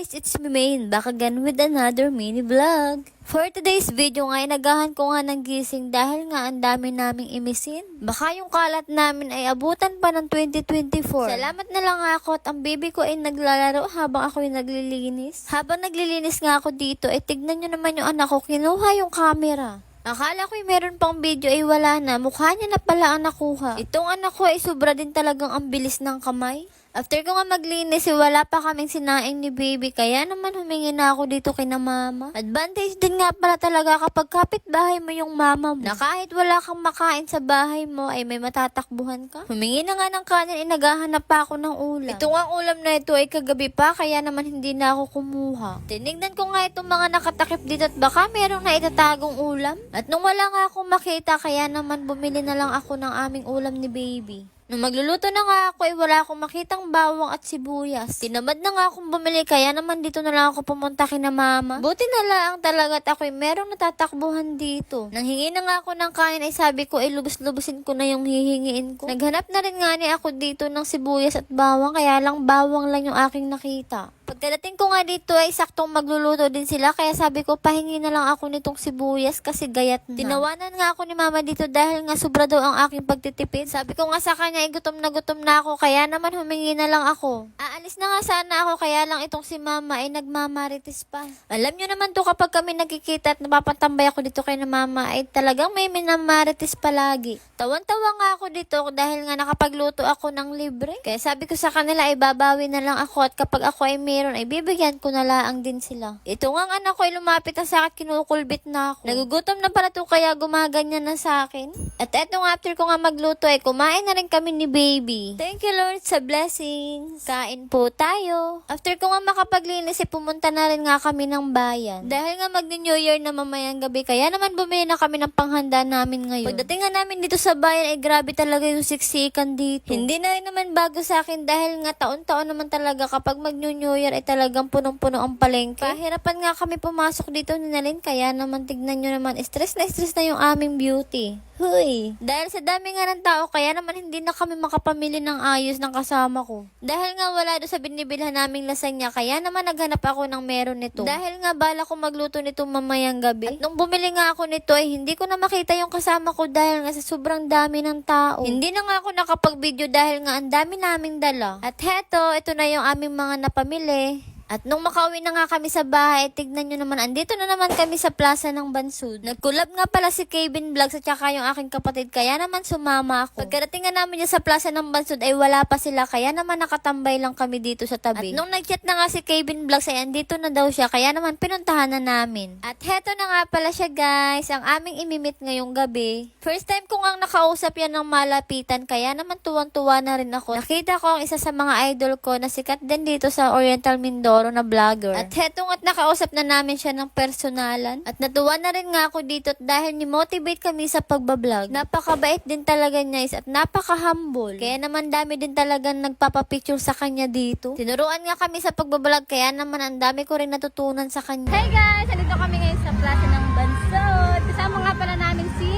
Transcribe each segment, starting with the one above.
guys, it's me Main, back again with another mini vlog. For today's video nga, inagahan ko nga ng gising dahil nga ang dami naming imisin. Baka yung kalat namin ay abutan pa ng 2024. Salamat na lang ako at ang baby ko ay naglalaro habang ako ay naglilinis. Habang naglilinis nga ako dito, ay tignan nyo naman yung anak ko, kinuha yung camera. Akala ko yung meron pang video ay wala na. Mukha niya na pala ang nakuha. Itong anak ko ay sobra din talagang ang bilis ng kamay. After ko nga maglinis, eh, wala pa kaming sinaing ni baby. Kaya naman humingi na ako dito kay na mama. Advantage din nga pala talaga kapag kapit bahay mo yung mama mo. Na kahit wala kang makain sa bahay mo, ay may matatakbuhan ka. Humingi na nga ng kanin, inagahanap pa ako ng ulam. Ito nga ulam na ito ay kagabi pa, kaya naman hindi na ako kumuha. Tinignan ko nga itong mga nakatakip dito at baka merong na itatagong ulam. At nung wala nga akong makita, kaya naman bumili na lang ako ng aming ulam ni baby. Nung magluluto na nga ako ay wala akong makitang bawang at sibuyas. Tinamad na nga akong bumili kaya naman dito na lang ako pumunta kina mama. Buti na lang talaga at ako'y merong natatakbuhan dito. Nang hingi na nga ako ng kain ay sabi ko ay lubos-lubosin ko na yung hihingiin ko. Naghanap na rin nga ni ako dito ng sibuyas at bawang kaya lang bawang lang yung aking nakita. Pagkadating ko nga dito ay saktong magluluto din sila kaya sabi ko pahingi na lang ako nitong sibuyas kasi gayat na. Tinawanan nga ako ni mama dito dahil nga sobra daw ang aking pagtitipid. Sabi ko nga sa kanya ay gutom na gutom na ako kaya naman humingi na lang ako. Aalis na nga sana ako kaya lang itong si mama ay nagmamarites pa. Alam nyo naman to kapag kami nagkikita at napapatambay ako dito kay na mama ay talagang may minamarites palagi. Tawan-tawa nga ako dito dahil nga nakapagluto ako ng libre. Kaya sabi ko sa kanila ay babawi na lang ako at kapag ako ay meron ay bibigyan ko na laang din sila. Ito nga anak ko ay lumapit na sa akin kinukulbit na ako. Nagugutom na pala to kaya gumaganyan na sa akin. At eto nga after ko nga magluto ay kumain na rin kami ni baby. Thank you Lord sa blessings. Kain po tayo. After ko nga makapaglinis ay pumunta na rin nga kami ng bayan. Dahil nga mag-New Year na mamayang gabi kaya naman bumili na kami ng panghanda namin ngayon. Pagdating nga namin dito sa bayan ay grabe talaga yung siksikan dito. Hindi na rin naman bago sa akin dahil nga taon-taon naman talaga kapag mag-New Year ay talagang punong-puno ang palengke. Kahirapan nga kami pumasok dito ni Nalin kaya naman tignan nyo naman stress na stress na yung aming beauty. Huy! Dahil sa dami nga ng tao, kaya naman hindi na kami makapamili ng ayos ng kasama ko. Dahil nga wala doon sa binibilhan naming lasagna, kaya naman naghanap ako ng meron nito. Dahil nga bala ko magluto nito mamayang gabi. At nung bumili nga ako nito ay hindi ko na makita yung kasama ko dahil nga sa sobrang dami ng tao. Hindi na nga ako nakapag-video dahil nga ang dami naming dala. At heto, ito na yung aming mga napamili. At nung makauwi na nga kami sa bahay, tignan nyo naman, andito na naman kami sa plaza ng Bansud. Nagkulab nga pala si Kevin Vlogs at saka yung aking kapatid, kaya naman sumama ako. Pagkarating nga namin dyan sa plaza ng Bansud ay wala pa sila, kaya naman nakatambay lang kami dito sa tabi. At nung nagchat na nga si Kevin Vlogs ay andito na daw siya, kaya naman pinuntahan na namin. At heto na nga pala siya guys, ang aming imimit ngayong gabi. First time ko nga nakausap yan ng malapitan, kaya naman tuwang-tuwa na rin ako. Nakita ko ang isa sa mga idol ko na sikat din dito sa Oriental Mindoro na vlogger. At heto nga't nakausap na namin siya ng personalan. At natuwa na rin nga ako dito at dahil ni-motivate kami sa pagbablog. Napakabait din talaga niya is at napaka-humble. Kaya naman dami din talagang nagpapapicture sa kanya dito. Tinuruan nga kami sa pagbablog kaya naman ang dami ko rin natutunan sa kanya. Hey guys! Nandito kami ngayon sa Plaza ng Bansod. Kasama nga pala namin si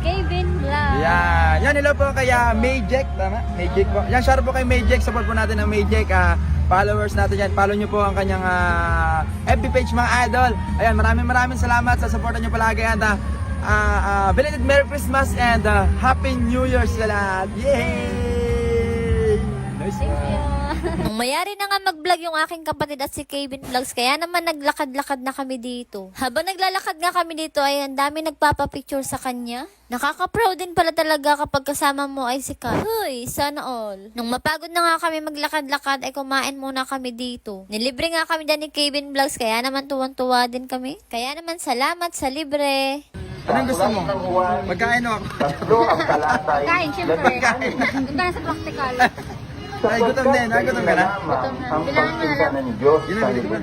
Kevin Vlog. Yan. Yan, hello po kay uh, Mayjek. Tama? Mayjek po. Yan, shout out po kay Mayjek. Support po natin ang Mayjek. ah, followers natin yan. Follow nyo po ang kanyang ah, FB page mga idol. Ayan, maraming maraming salamat sa supportan nyo palagi. And uh, uh, belated Merry Christmas and uh, Happy New Year sa lahat. Yay! Nice Thank you. Nung mayari na nga mag-vlog yung aking kapatid at si Kevin Vlogs, kaya naman naglakad-lakad na kami dito. Habang naglalakad nga kami dito, ay ang dami nagpapapicture sa kanya. Nakaka-proud din pala talaga kapag kasama mo ay si Kat. Huy, sana all. Nung mapagod na nga kami maglakad-lakad, ay kumain muna kami dito. Nilibre nga kami dyan ni Kevin Vlogs, kaya naman tuwan-tuwa din kami. Kaya naman salamat sa libre. Anong gusto mo? Magkain o ako? Kain, syempre. Doon tayo sa practical. Ay, gutom din. Ay, gutom ka na? Gutom na. Bilangan mo na lang. Yun ang binili ko.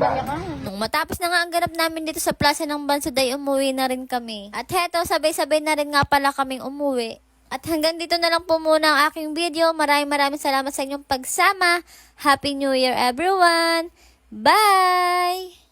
Nung matapos na nga ang ganap namin dito sa Plaza ng Bansod ay umuwi na rin kami. At heto, sabay-sabay na rin nga pala kaming umuwi. At hanggang dito na lang po muna ang aking video. Maraming maraming salamat sa inyong pagsama. Happy New Year everyone! Bye!